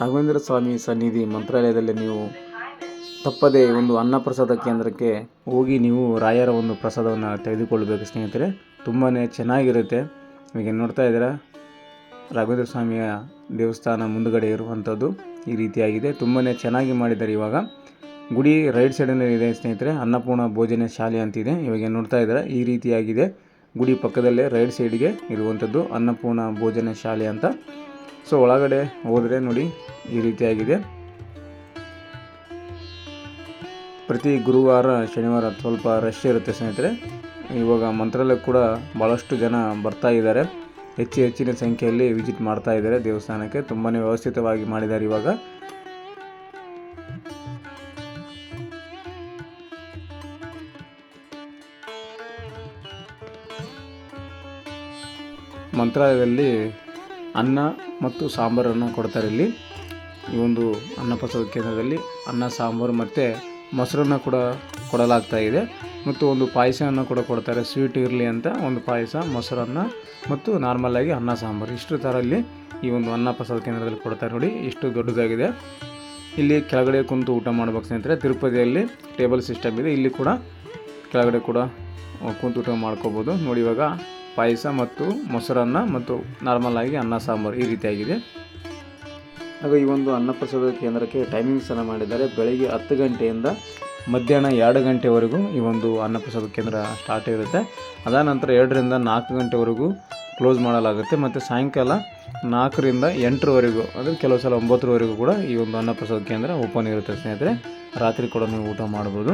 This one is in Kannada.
ರಾಘವೇಂದ್ರ ಸ್ವಾಮಿ ಸನ್ನಿಧಿ ಮಂತ್ರಾಲಯದಲ್ಲಿ ನೀವು ತಪ್ಪದೇ ಒಂದು ಅನ್ನಪ್ರಸಾದ ಕೇಂದ್ರಕ್ಕೆ ಹೋಗಿ ನೀವು ರಾಯರ ಒಂದು ಪ್ರಸಾದವನ್ನು ತೆಗೆದುಕೊಳ್ಳಬೇಕು ಸ್ನೇಹಿತರೆ. ತುಂಬಾ ಚೆನ್ನಾಗಿರುತ್ತೆ. ಈಗ ನೋಡ್ತಾ ಇದ್ದೀರಾ? ರಾಘವೇಂದ್ರ ಸ್ವಾಮಿಯ ದೇವಸ್ಥಾನ ಮುಂದುಗಡೆ ಇರುವಂಥದ್ದು ಈ ರೀತಿಯಾಗಿದೆ. ತುಂಬಾ ಚೆನ್ನಾಗಿ ಮಾಡಿದ್ದಾರೆ ಇವಾಗ. ಗುಡಿ ರೈಟ್ ಸೈಡಲ್ಲಿ ಇದೆ ಸ್ನೇಹಿತರೆ. ಅನ್ನಪೂರ್ಣ ಭೋಜನ ಶಾಲೆ ಅಂತಿದೆ. ಇವಾಗ ನೋಡ್ತಾ ಇದ್ದಾರೆ? ಈ ರೀತಿಯಾಗಿದೆ. ಗುಡಿ ಪಕ್ಕದಲ್ಲೇ ರೈಟ್ ಸೈಡ್ಗೆ ಇರುವಂಥದ್ದು ಅನ್ನಪೂರ್ಣ ಭೋಜನ ಶಾಲೆ ಅಂತ ಸೊ ಒಳಗಡೆ ಹೋದರೆ ನೋಡಿ ಈ ರೀತಿಯಾಗಿದೆ. ಪ್ರತಿ ಗುರುವಾರ, ಶನಿವಾರ ಸ್ವಲ್ಪ ರಶ್ ಇರುತ್ತೆ ಸ್ನೇಹಿತರೆ. ಇವಾಗ ಮಂತ್ರಾಲಯ ಕೂಡ ಭಾಳಷ್ಟು ಜನ ಬರ್ತಾ ಇದ್ದಾರೆ. ಹೆಚ್ಚು ಹೆಚ್ಚಿನ ಸಂಖ್ಯೆಯಲ್ಲಿ ವಿಸಿಟ್ ಮಾಡ್ತಾ ಇದ್ದಾರೆ ದೇವಸ್ಥಾನಕ್ಕೆ. ತುಂಬಾ ವ್ಯವಸ್ಥಿತವಾಗಿ ಮಾಡಿದ್ದಾರೆ ಇವಾಗ. ಮಂತ್ರಾಲಯದಲ್ಲಿ ಅನ್ನ ಮತ್ತು ಸಾಂಬಾರನ್ನು ಕೊಡ್ತಾರೆ ಇಲ್ಲಿ. ಈ ಒಂದು ಅನ್ನಪ್ರಸಾದ ಕೇಂದ್ರದಲ್ಲಿ ಅನ್ನ, ಸಾಂಬಾರು ಮತ್ತು ಮೊಸರನ್ನು ಕೂಡ ಕೊಡಲಾಗ್ತಾ ಇದೆ. ಮತ್ತು ಒಂದು ಪಾಯಸವನ್ನು ಕೂಡ ಕೊಡ್ತಾರೆ, ಸ್ವೀಟ್ ಇರಲಿ ಅಂತ ಒಂದು ಪಾಯಸ, ಮೊಸರನ್ನ ಮತ್ತು ನಾರ್ಮಲಾಗಿ ಅನ್ನ, ಸಾಂಬಾರು. ಇಷ್ಟು ಥರ ಇಲ್ಲಿ ಈ ಒಂದು ಅನ್ನಪ್ರಸಾದ ಕೇಂದ್ರದಲ್ಲಿ ಕೊಡ್ತಾರೆ ನೋಡಿ, ಇಷ್ಟು ದೊಡ್ಡದಾಗಿದೆ. ಇಲ್ಲಿ ಕೆಳಗಡೆ ಕುಂತು ಊಟ ಮಾಡ್ಬೇಕು ಸ್ನೇಹಿತರೆ. ತಿರುಪತಿಯಲ್ಲಿ ಟೇಬಲ್ ಸಿಸ್ಟಮ್ ಇದೆ. ಇಲ್ಲಿ ಕೂಡ ಕೆಳಗಡೆ ಕೂಡ ಕುಂತು ಊಟ ಮಾಡ್ಕೋಬೋದು. ನೋಡಿ ಇವಾಗ ಪಾಯಸ ಮತ್ತು ಮೊಸರನ್ನ ಮತ್ತು ನಾರ್ಮಲ್ ಆಗಿ ಅನ್ನ, ಸಾಂಬಾರು ಈ ರೀತಿಯಾಗಿದೆ. ಹಾಗೂ ಈ ಒಂದು ಅನ್ನಪ್ರಸಾದ ಕೇಂದ್ರಕ್ಕೆ ಟೈಮಿಂಗ್ಸನ್ನು ಮಾಡಿದ್ದಾರೆ. ಬೆಳಿಗ್ಗೆ ಹತ್ತು ಗಂಟೆಯಿಂದ ಮಧ್ಯಾಹ್ನ ಎರಡು ಗಂಟೆವರೆಗೂ ಈ ಒಂದು ಅನ್ನಪ್ರಸಾದ ಕೇಂದ್ರ ಸ್ಟಾರ್ಟ್ ಇರುತ್ತೆ. ಅದಾದ ನಂತರ ಎರಡರಿಂದ ನಾಲ್ಕು ಗಂಟೆವರೆಗೂ ಕ್ಲೋಸ್ ಮಾಡಲಾಗುತ್ತೆ ಮತ್ತು ಸಾಯಂಕಾಲ ನಾಲ್ಕರಿಂದ ಎಂಟರವರೆಗೂ, ಅಂದರೆ ಕೆಲವು ಸಲ ಒಂಬತ್ತರವರೆಗೂ ಕೂಡ ಈ ಒಂದು ಅನ್ನಪ್ರಸಾದ ಕೇಂದ್ರ ಓಪನ್ ಇರುತ್ತೆ ಸ್ನೇಹಿತರೆ. ರಾತ್ರಿ ಕೂಡ ನೀವು ಊಟ ಮಾಡ್ಬೋದು